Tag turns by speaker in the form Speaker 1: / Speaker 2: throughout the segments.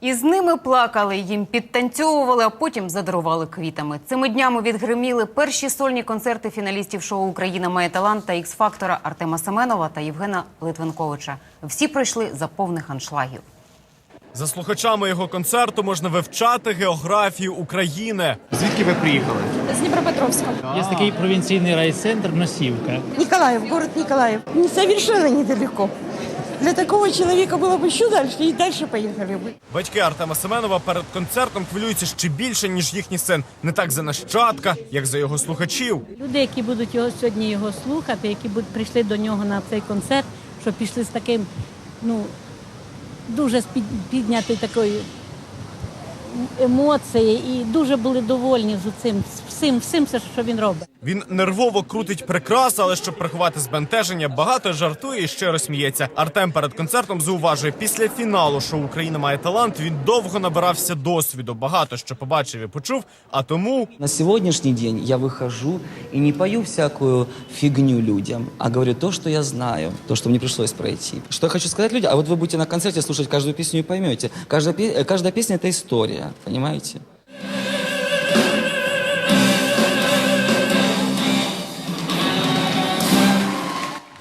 Speaker 1: І з ними плакали, їм підтанцьовували, а потім задарували квітами. Цими днями відгриміли перші сольні концерти фіналістів шоу Україна має талант та ікс-фактора Артема Семенова та Євгена Литвинковича. Всі пройшли за повних аншлагів.
Speaker 2: За слухачами його концерту можна вивчати географію України.
Speaker 3: Звідки ви приїхали?
Speaker 4: З Дніпропетровська.
Speaker 5: Є такий провінційний райцентр Носівка.
Speaker 6: Николаев, город Николаев. Не совершенно недалеко Для такого человека было бы еще дальше, и дальше поехали бы.
Speaker 2: Батьки Артема Семенова перед концертом хвилюються ще більше, ніж їхній син. Не так за нащадка, як за його слухачів.
Speaker 7: Люди, які будуть його сьогодні його слухати, які будуть прийшли до нього на цей концерт, що пішли з таким, ну дуже з під- піднятою такою емоцією і дуже були довольні з цим всім, всім, все, що він робить.
Speaker 2: Він нервово крутить прикраси, але щоб приховати збентеження, багато жартує і щиро сміється. Артем перед концертом зауважує, після фіналу шоу Україна має талант. Він довго набирався досвіду, багато що побачив і почув. А тому
Speaker 8: На сегодняшний день я выхожу и не пою всякую фигню людям, а говорю то, что я знаю, то, что мне пришлось пройти. Что я хочу сказать людям, а вот вы будете на концерте слушать каждую песню и поймете. Каждая, пе- э, каждая песня — это история,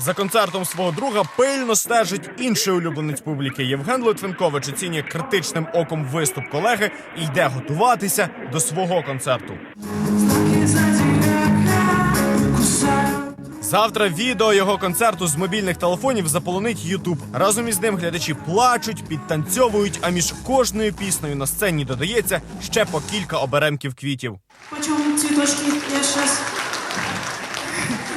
Speaker 2: За концертом свого друга пильно стежить інший улюбленець публіки. Євген Литвинкович оцінює критичним оком виступ колеги і йде готуватися до свого концерту. Завтра відео його концерту з мобільних телефонів заполонить Ютуб. Разом із ним глядачі плачуть, підтанцьовують, а між кожною піснею на сцені додається ще по кілька оберемків квітів.
Speaker 9: Почем цветочки? Я сейчас.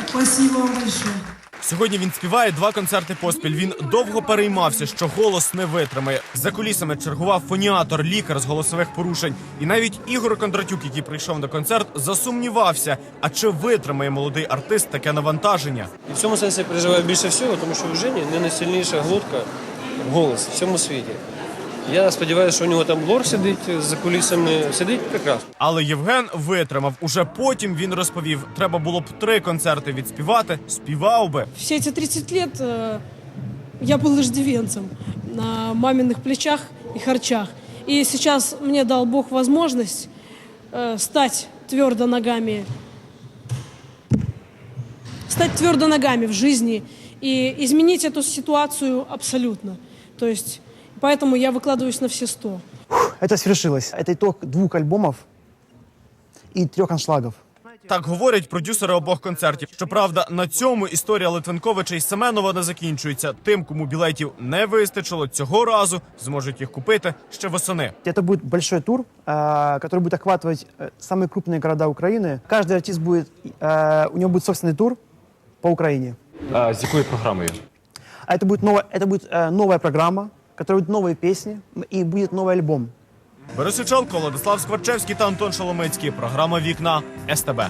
Speaker 9: Спасибо большое.
Speaker 2: Сьогодні він співає два концерти поспіль. Він довго переймався, що голос не витримає. За кулісами чергував фоніатор, лікар з голосових порушень. І навіть Ігор Кондратюк, який прийшов на концерт, засумнівався. А чи витримає молодий артист таке навантаження?
Speaker 10: І в цьому сенсі я переживаю більше всього, тому що в Жені не найсильніша глотка голос в цьому світі. Я сподіваюся, що у нього там лор сидить за кулісами, сидить прекрасно.
Speaker 2: Але Євген витримав. Уже потім він розповів: треба було б три концерти відспівати. Співав би.
Speaker 9: Все эти 30 лет э, я был иждивенцем на маминых плечах и харчах. И сейчас мне дал Бог возможность э, стать твердо ногами, стать твердо ногами в жизни и изменить эту ситуацию абсолютно. То есть, поэтому я выкладываюсь на все сто.
Speaker 11: Это свершилось. Это итог двух альбомов и трех аншлагов.
Speaker 2: Так говорять продюсери обох концертів. Щоправда, на цьому історія Литвинковича і Семенова не закінчується. Тим, кому білетів не вистачило цього разу, зможуть їх купити ще восени.
Speaker 11: Это будет большой тур, э, который будет охватывать э, самые крупные города Украины. Каждый артист будет, э, у него будет собственный тур по Украине.
Speaker 3: А, з якою програмою?
Speaker 11: А это будет, новая, это будет э, новая программа, которая будут новые песни и будет новый альбом.
Speaker 2: Борисиченко, Владислав Скворчевський та Антон Шоломицький. Програма Вікна СТБ.